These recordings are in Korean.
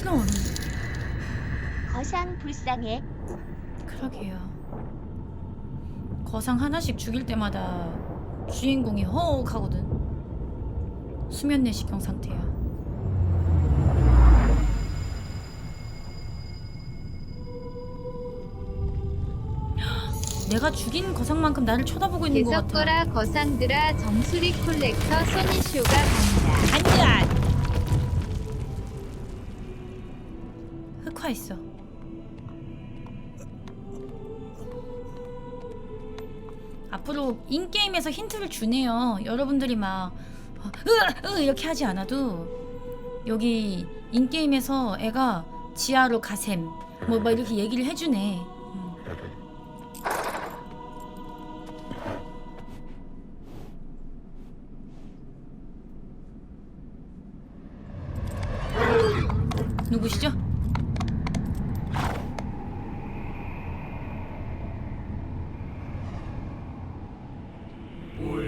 이런 거상 불쌍해. 그러게요. 거상 하나씩 죽일 때마다 주인공이 허욱하거든. 수면 내시경 상태야. 내가 죽인 거상만큼 나를 쳐다보고 있는 것 같아. 계속거라 거상들아. 정수리 콜렉터 소니쇼가 간다. 아니 야 흑화 있어 앞으로 인게임에서 힌트를 주네요 여러분들이 막 어, 으, 으, 이렇게 하지 않아도 여기 인게임에서 애가 지하로 가셈 뭐, 뭐 이렇게 얘기를 해주네 음. 누구시죠?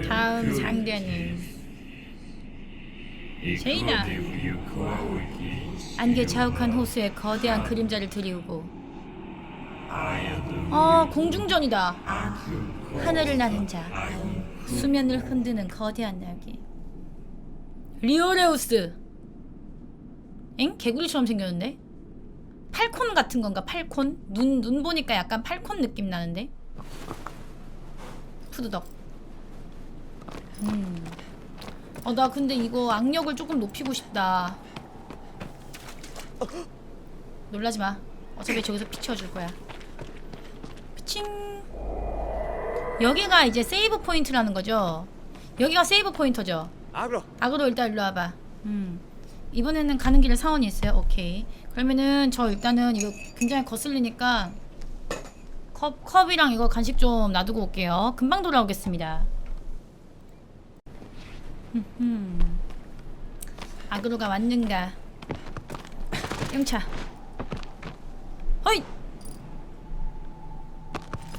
다음 상대는 제이나. 안개 자욱한 호수에 거대한 그림자를 들이우고 어 공중전이다 하늘을 나는 자 수면을 흔드는 거대한 날개 리오레우스 엥? 개구리처럼 생겼는데? 팔콘 같은 건가? 팔콘? 눈, 눈 보니까 약간 팔콘 느낌 나는데? 푸드덕 음. 어, 나 근데 이거 악력을 조금 높이고 싶다. 놀라지 마. 어차피 저기서 피쳐줄 거야. 피칭. 여기가 이제 세이브 포인트라는 거죠. 여기가 세이브 포인터죠. Abro. 악으로 일단 일로 와봐. 음. 이번에는 가는 길에 사원이 있어요. 오케이. 그러면은 저 일단은 이거 굉장히 거슬리니까 컵 컵이랑 이거 간식 좀 놔두고 올게요. 금방 돌아오겠습니다. 흠. 악으로가 왔는가? 영차. 허이.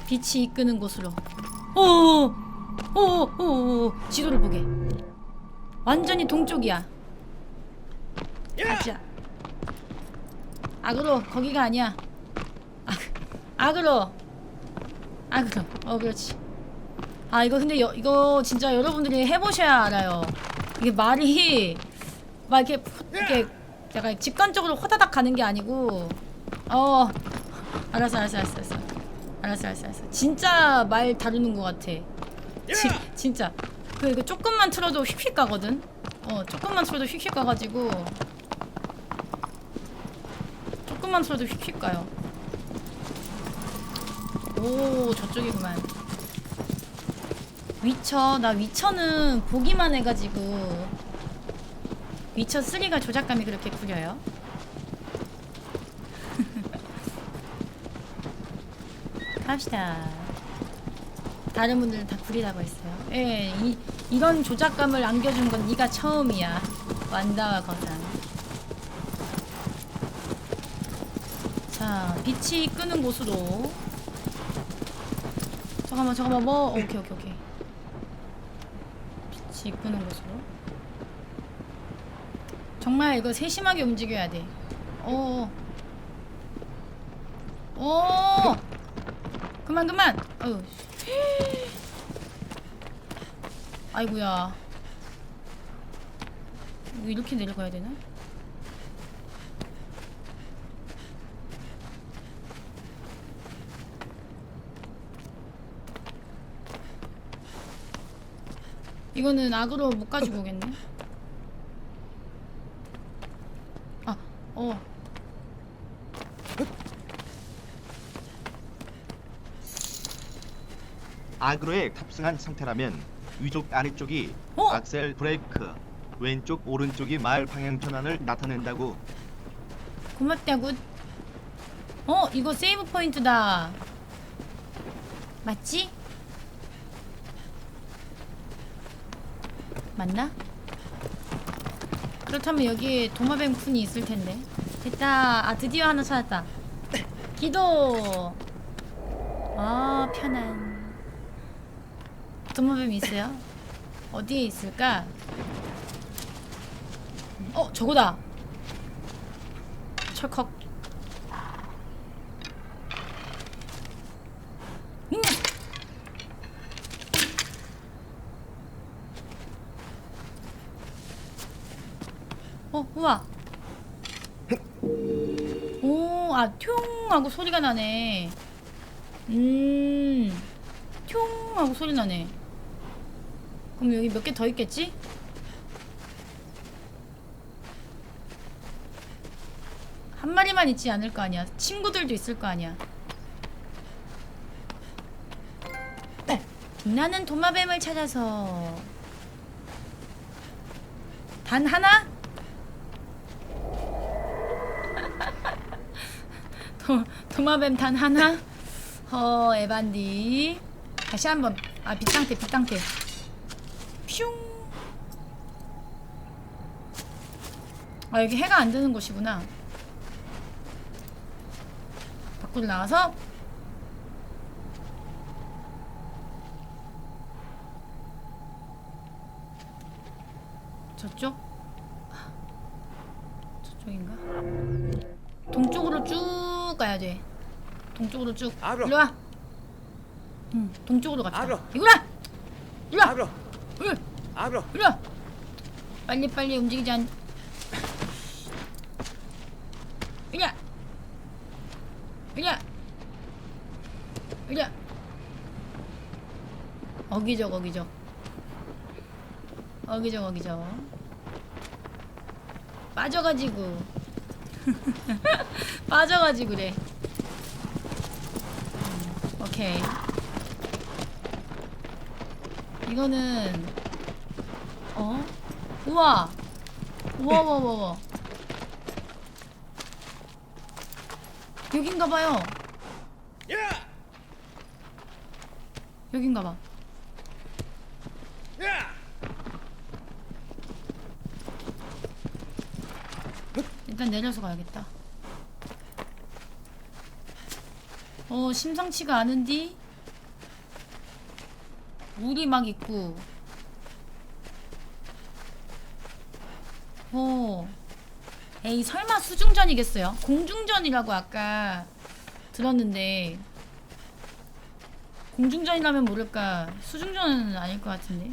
빛이 이끄는 곳으로. 오. 오. 오. 오. 지도를 보게. 완전히 동쪽이야. 가자. 악으로 거기가 아니야. 악 악으로. 악으로. 어 그렇지. 아 이거 근데 여, 이거 진짜 여러분들이 해보셔야 알아요. 이게 말이 막 이렇게 후- 이렇게 약간 직관적으로 호다닥 가는 게 아니고 어 알았어 알았어 알았어 알았어 알았어 알았어 알았어 진짜 말 다루는 것 같아. 지, 진짜 그 이거 조금만 틀어도 휙휙 가거든. 어 조금만 틀어도 휙휙 가가지고 조금만 틀어도 휙휙 가요. 오 저쪽이구만. 위쳐 나 위쳐는 보기만 해가지고 위쳐 3가 조작감이 그렇게 구려요. 갑시다. 다른 분들은 다 구리라고 했어요. 예, 이, 이런 조작감을 안겨준 건 네가 처음이야. 완다와 거상. 자, 빛이 끄는 곳으로. 잠깐만, 잠깐만, 뭐, 오케이, 오케이, 오케이. 빛이 끄는 곳으로. 정말 이거 세심하게 움직여야 돼. 오. 오. 그만, 그만. 어우. 아이고야. 이거 이렇게 내려가야 되나? 이거는 악으로 못 가지고 오겠네. 아, 어. 아그로에 탑승한 상태라면 위쪽 아래쪽이 어? 악셀 브레이크, 왼쪽 오른쪽이 마을 방향 전환을 나타낸다고. 고맙다고. 어, 이거 세이브 포인트다. 맞지? 맞나? 그렇다면 여기에 도마뱀 쿤이 있을 텐데. 됐다. 아, 드디어 하나 찾았다. 기도. 아, 편안. 도마뱀 있어요? 어디에 있을까? 어, 저거다. 철컥. 음. 어, 우와. 오, 아, 퉁 하고 소리가 나네. 음, 퉁 하고 소리 나네. 그럼 여기 몇 개 더 있겠지? 한 마리만 있지 않을 거 아니야. 친구들도 있을 거 아니야. 네. 빛나는 도마뱀을 찾아서 단 하나? 도, 도마뱀 단 하나? 어 에반디 다시 한 번 아 빗상태 빗상태 슝. 아 여기 해가 안 드는 곳이구나. 밖으로 나와서 저쪽? 저쪽인가? 동쪽으로 쭉 가야 돼. 동쪽으로 쭉. 일로 와. 응, 동쪽으로 갑시다. 이거라. 일로 와. 알아. 일로 와. 빨리 빨리 움직이지 않. 일로 와. 일로 와. 일로 와. 어기적 어기적. 어기적 어기적. 빠져가지고. 빠져가지고 그래. 음, 오케이. 이거는 어? 우와. 우와 우와 우와. 우와. 여긴가 봐요. 야! 여긴가 봐. 야! 일단 내려서 가야겠다. 어, 심상치가 않은디? 물이 막 있고. 어. 에이, 설마 수중전이겠어요? 공중전이라고 아까 들었는데. 공중전이라면 모를까. 수중전은 아닐 것 같은데.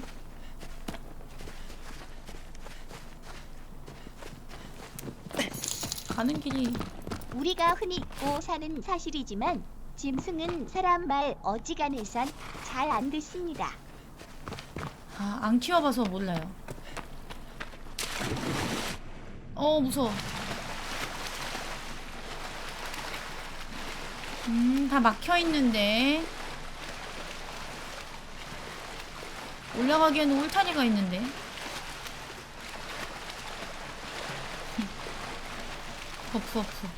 가는 길이 우리가 흔히 잊고 사는 사실이지만 짐승은 사람 말 어지간해선 잘 안 듣습니다. 아, 안 키워봐서 몰라요. 어, 무서워. 음, 다 막혀 있는데. 올라가기에는 울타리가 있는데. 버프, 버프.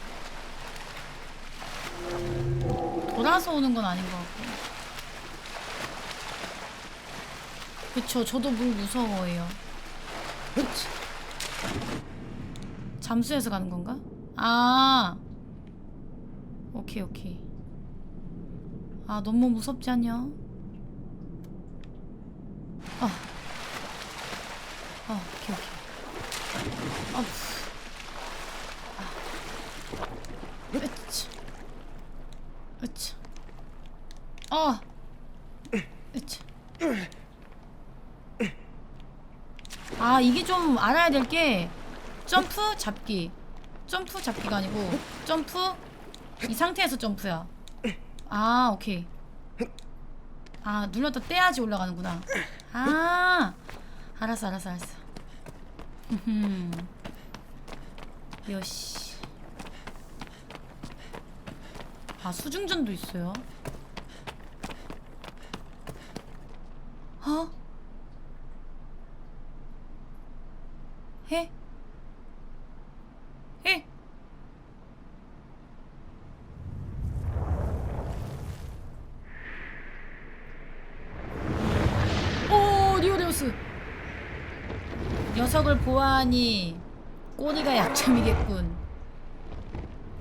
돌아서 오는 건 아닌 것 같고. 그쵸, 저도 물 무서워해요. 그치. 잠수해서 가는 건가? 아. 오케이, 오케이. 아, 너무 무섭지 않냐? 아. 아, 오케이, 오케이. 아, 푸. 아. 으치. 으치. 아. 으치. 아 이게 좀 될 게 점프 잡기. 점프 잡기가 아니고 점프 이 상태에서 점프야. 아 오케이. 아 눌렀다 떼야지 올라가는구나. 아 알았어 알았어 알았어. 흠 요시 아 수중전도 있어요? 어? 해? 해? 오 리오데우스 녀석을 보아하니 꼬리가 약점이겠군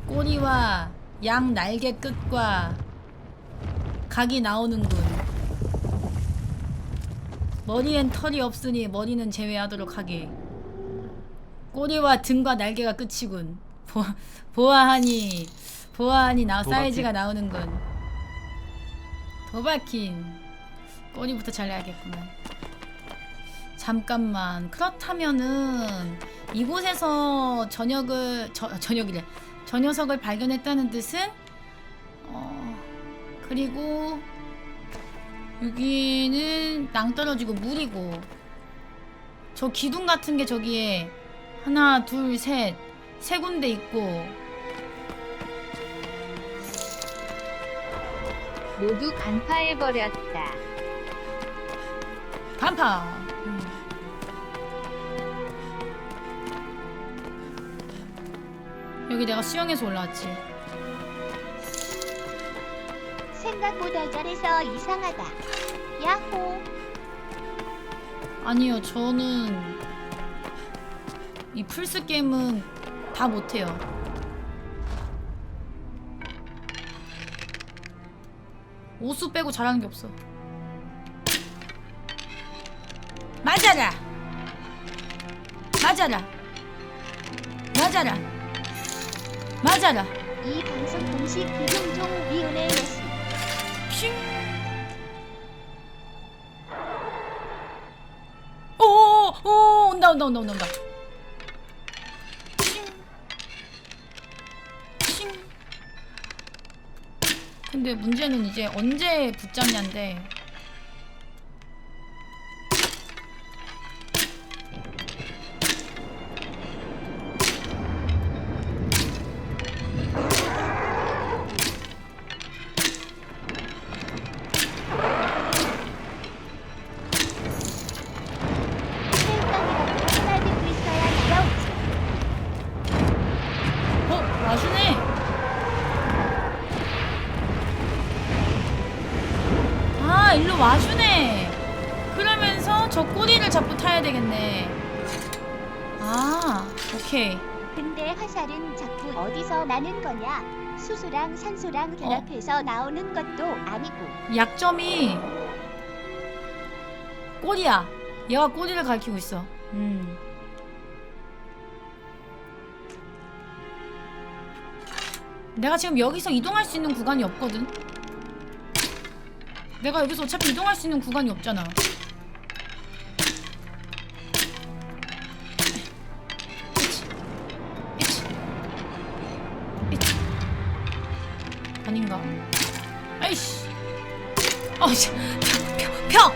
꼬리와 양 날개 끝과 각이 나오는군 머리엔 털이 없으니 머리는 제외하도록 하게 꼬리와 등과 날개가 끝이군. 보, 보아하니 보아하니 나. 사이즈가 나오는군. 도박킨 꼬리부터 잘라야겠구만. 잠깐만. 그렇다면은 이곳에서 저녁을 저, 저녁이래. 저 녀석을 발견했다는 뜻은? 어 그리고 여기는 낭떠러지고 물이고. 저 기둥 같은 게 저기에 하나 둘 셋 세 군데 있고 모두 간파해버렸다. 간파 음. 여기 내가 수영해서 올라왔지 생각보다 잘해서 이상하다. 야호. 아니요 저는 이 플스 게임은 다 못해요 오수 빼고 잘하는 게 없어 맞아라 맞아라 맞아라 맞아라 이 방송 공식 김용종 위원회 메시. 핑. 오, 오, 온다, 온다, 온다, 온다, 온다. 근데 문제는 이제 언제 붙잡냐인데. 수소랑 산소랑 결합해서 나오는 것도 아니고. 약점이 꼬리야. 얘가 꼬리를 가리키고 있어. 음. 내가 지금 여기서 이동할 수 있는 구간이 없거든. 내가 여기서 어차피 이동할 수 있는 구간이 없잖아. 아닌가? 아이씨. 어, 씨. 평, 평, 평!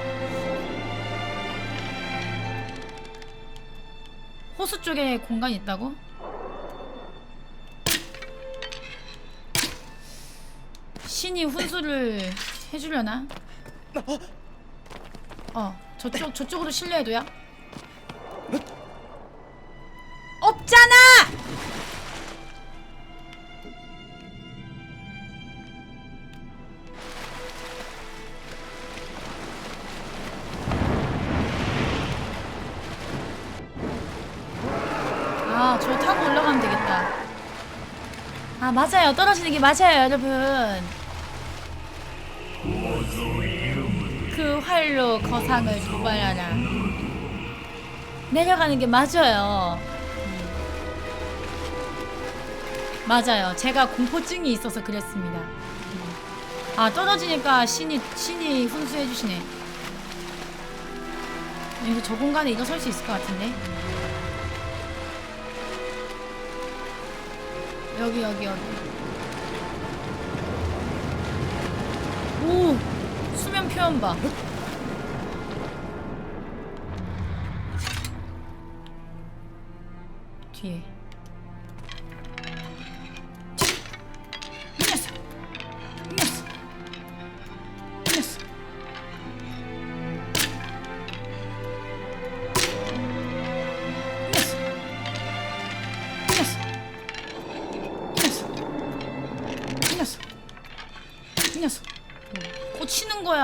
호수 쪽에 공간이 있다고? 신이 훈수를 해주려나? 어, 저쪽, 저쪽으로 실려해도야? 타고 올라가면 되겠다. 아, 맞아요. 떨어지는 게 맞아요, 여러분. 그 활로 거상을 도발하라. 내려가는 게 맞아요. 음. 맞아요. 제가 공포증이 있어서 그랬습니다. 음. 아, 떨어지니까 신이, 신이 훈수해주시네. 이거 저 공간에 일어설 수 있을 것 같은데. 여기 여기 여기. 오! 수면 표현 봐. 뒤에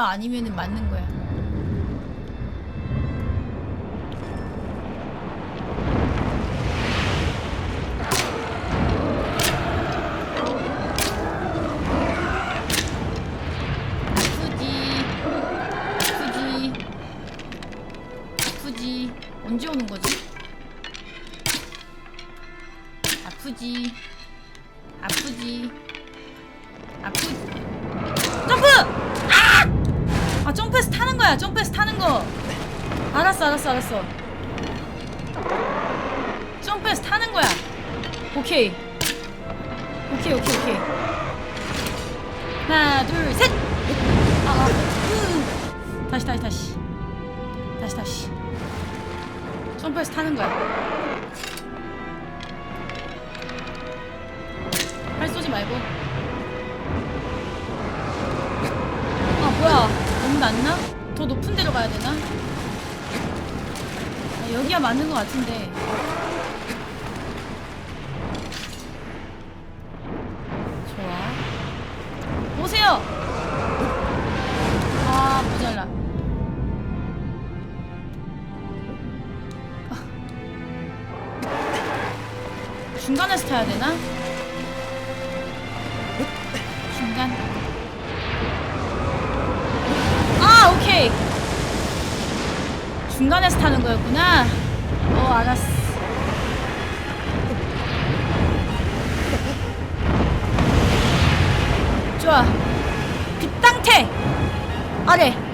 아니면은 맞는 거야 하나 둘 셋! 아, 아, 으. 다시 다시 다시. 다시 다시. 점프해서 타는 거야. 활 쏘지 말고. 아 뭐야? 너무 낮나? 더 높은 데로 가야 되나? 아, 여기야 맞는 것 같은데 알았어. 좋아. 빗땅태! 아래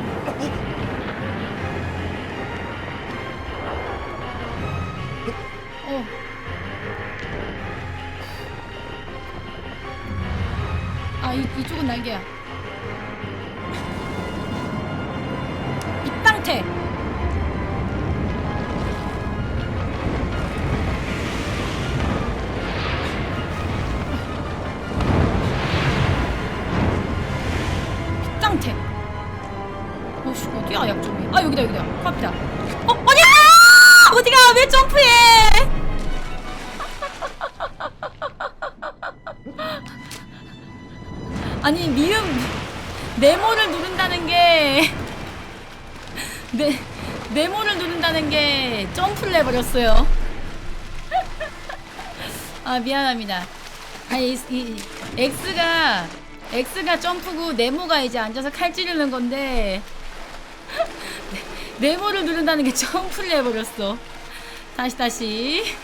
네, 네모를 누른다는 게 점프를 해버렸어요. 아 미안합니다. 아니 이, 이 X가 X가 점프고 네모가 이제 앉아서 칼 찌르는 건데 네모를 누른다는 게 점프를 해버렸어. 다시 다시.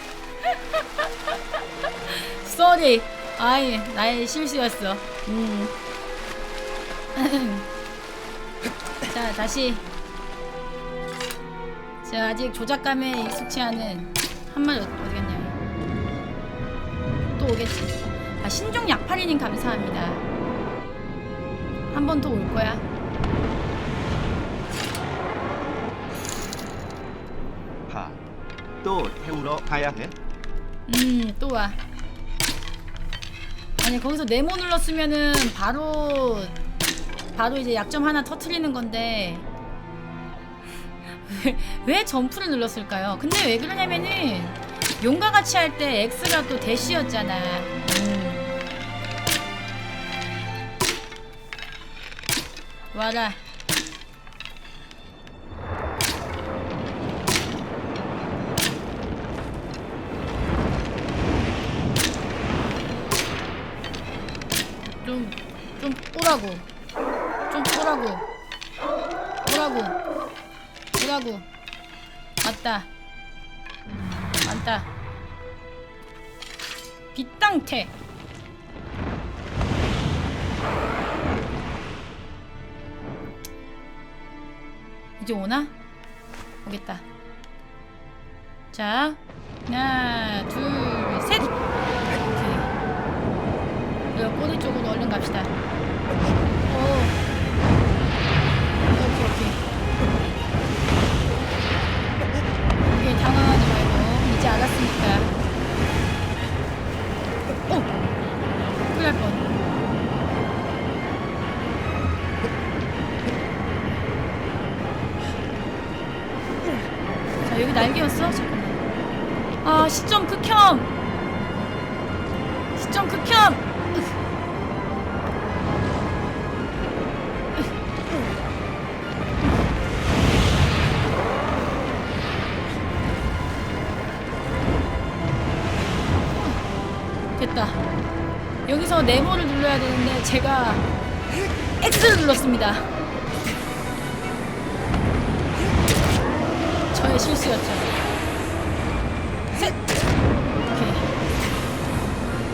쏘리 아이 나의 실수였어. 음. 자 다시 자 아직 조작감에 익숙치 않은 한 마리 어디 갔냐 또 오겠지 아 신종 약팔이님 감사합니다 한 번 더 올 거야 파. 또 태우러 가야 해? 음, 또 와. 아니, 거기서 네모 눌렀으면은 바로 바로 이제 약점 하나 터트리는 건데 왜, 왜 점프를 눌렀을까요? 근데 왜 그러냐면은 용과 같이 할 때 X가 또 대시였잖아. 음. 와라. 좀, 좀 오라고. 오라고. 맞다. 맞다. 빗땅태. 이제 오나? 오겠다. 자, 하나, 둘, 셋. 오케이. 그 꼬리 쪽으로 얼른 갑시다. 오. 오케이 오케이. 오케이 당황하지 말고 이제 알았으니까. 오. 큰일 날 뻔. 자 여기 날개였어? 잠깐만. 아 시점 극혐. 시점 극혐. 가서 네모를 눌러야 되는데 제가 X를 눌렀습니다. 저의 실수였죠.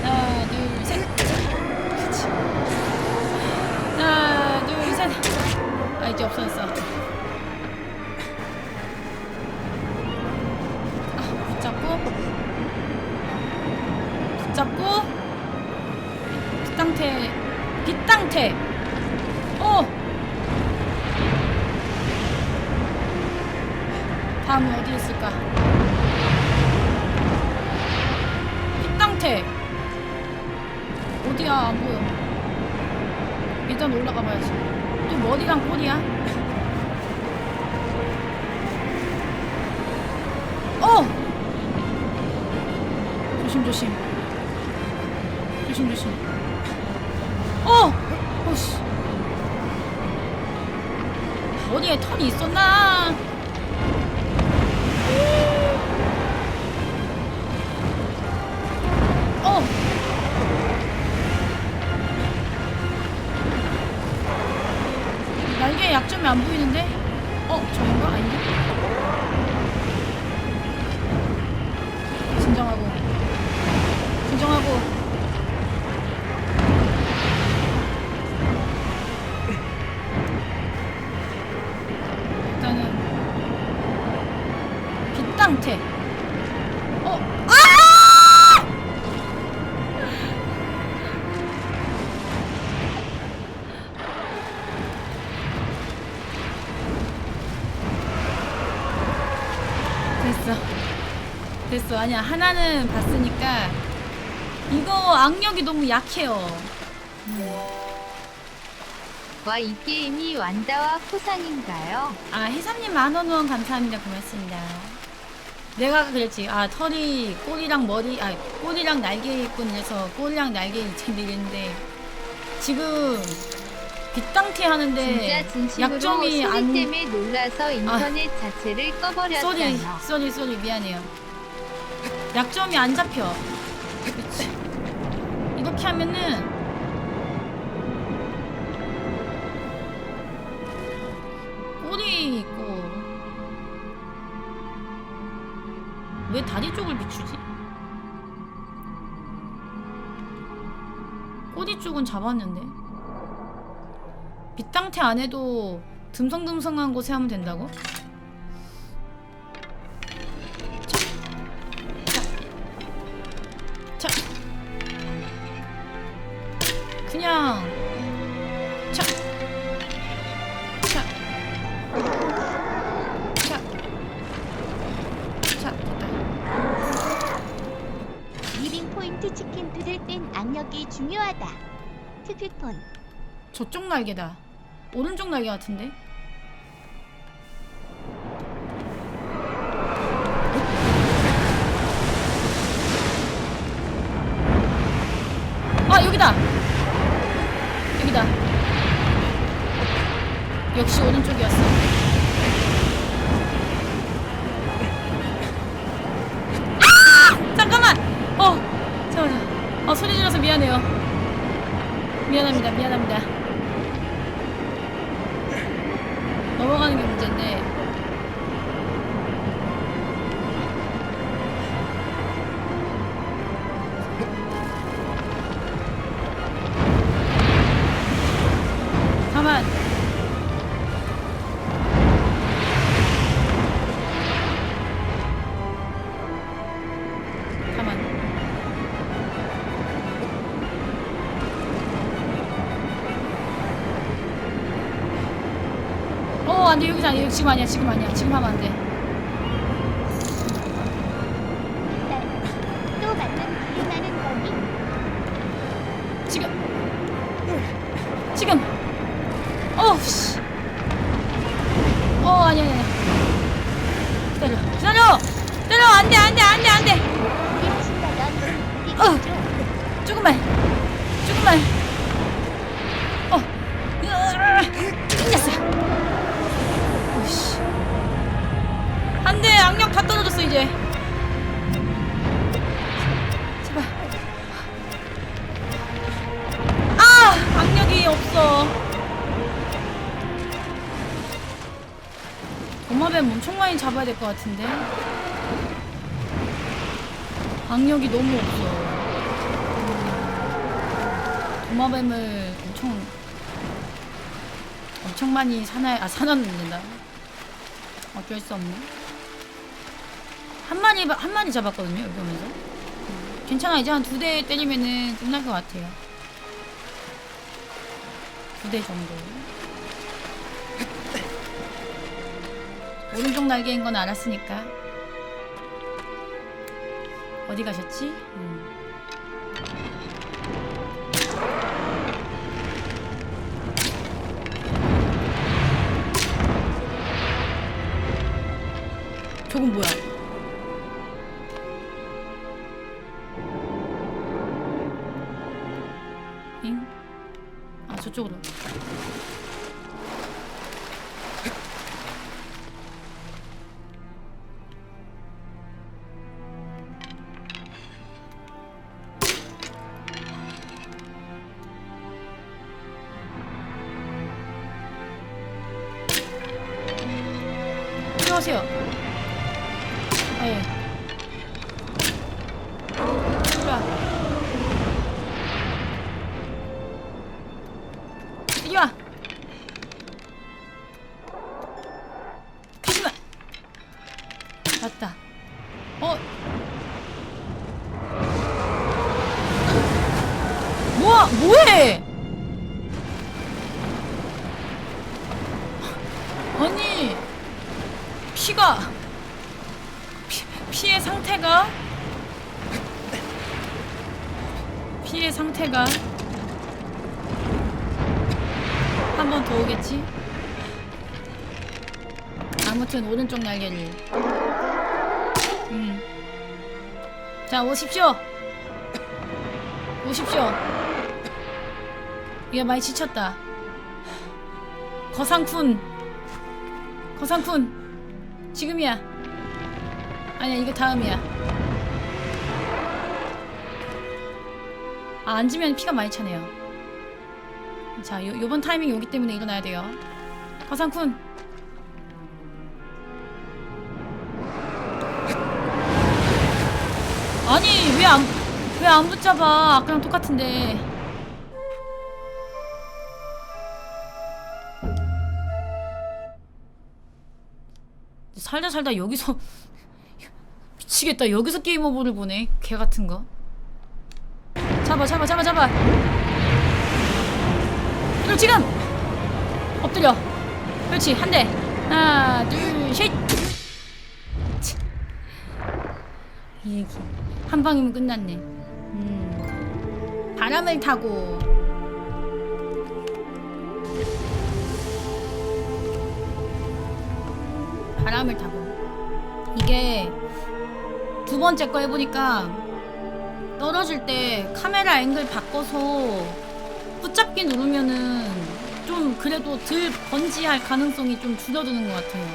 아, 없어졌어. 빗땅태 어. 다음은 어디 있을까? 빗땅태. 어디야 안 보여. 일단 올라가 봐야지. 또 머리랑 꼬리야? 어! 조심 조심. 조심 조심. 어 어씨. 머리에 털이 있었나? 어. 날개 약점이 안 보이는데? 됐어. 됐어. 아니야. 하나는 봤으니까 이거 악력이 너무 약해요. 와이 게임이 완다와 포상인가요? 아, 해삼님 만원 후원 감사합니다. 고맙습니다. 내가 그랬지. 아, 털이 꼬리랑 머리, 아, 꼬리랑 날개 있군 해서 꼬리랑 날개 있는데 지금 빗땅티 하는데 진짜 진심으로 약점이 소리 안 때문에 놀라서 인터넷 자체를 꺼버렸잖아. 쏘리 쏘리 미안해요. 약점이 안 잡혀. 그치. 이렇게 하면은 꼬리 있고 왜 다리 쪽을 비추지? 꼬리 쪽은 잡았는데 밑땅태 안 해도 듬성듬성한 곳에 하면 된다고? 자. 그냥 자. 자. 자. 자, 됐다. 리빙 포인트 치킨 뜯을 땐 악력이 중요하다. 특필폰 저쪽 날개다. 오른쪽 날개 같은데? 아 여기다. 여기다. 역시 오른쪽이었어. 아! 잠깐만. 어, 잠깐만. 어 소리 질러서 미안해요. 미안합니다. 미안합니다. 아니야. 지금 아니야. 지금 아니야. 지금 하면 안 돼. 또 만난 기억나는 거니? 지금. 지금. 어, 씨. 어, 아니야, 아니야. 기다려. 기다려! 기다려! 안 돼, 안 돼, 안 돼, 안 돼! 우리 하신다던 우리 어. 좀 조금만. 조금만. 어. 으아, 끝났어. 안 돼, 악력 다 떨어졌어, 이제. 제발. 아! 악력이 없어. 도마뱀 엄청 많이 잡아야 될 것 같은데. 악력이 너무 없어. 도마뱀을 엄청 엄청 많이 사나 아 사놨는다. 어쩔 수 없네. 한 마리 한 마리 잡았거든요 여기 오면서. 음, 괜찮아 이제 한 두 대 때리면은 끝날 것 같아요. 두 대 정도. 오른쪽 날개인 건 알았으니까. 어디 가셨지? 음. 저건 뭐야? 들어가세요. 아, 예. 이 오십시오 오십시오 얘 많이 지쳤다 거상쿤 거상쿤 지금이야. 아니야, 이거 다음이야. 아, 앉으면 피가 많이 차네요. 자, 요, 요번 타이밍이 오기 때문에 일어나야 돼요. 화상쿤. 왜 안 붙잡아? 아까랑 똑같은데. 살다 살다 여기서 미치겠다. 여기서 게임 오버를 보네. 개 같은 거. 잡아 잡아 잡아 잡아. 그럼 지금! 엎드려. 그렇지 한 대. 하나 둘 셋. 이 얘기. 한 방이면 끝났네 음. 바람을 타고. 바람을 타고. 이게 두 번째 거 해보니까 떨어질 때 카메라 앵글 바꿔서 붙잡기 누르면은 좀 그래도 덜 번지할 가능성이 좀 줄어드는 것 같아요.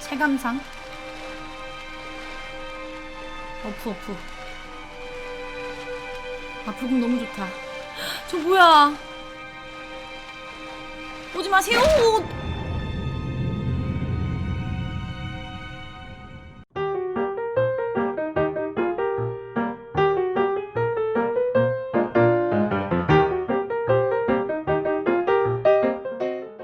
체감상? 어프 어프 아 부금 너무 좋다. 저 뭐야? 오지 마세요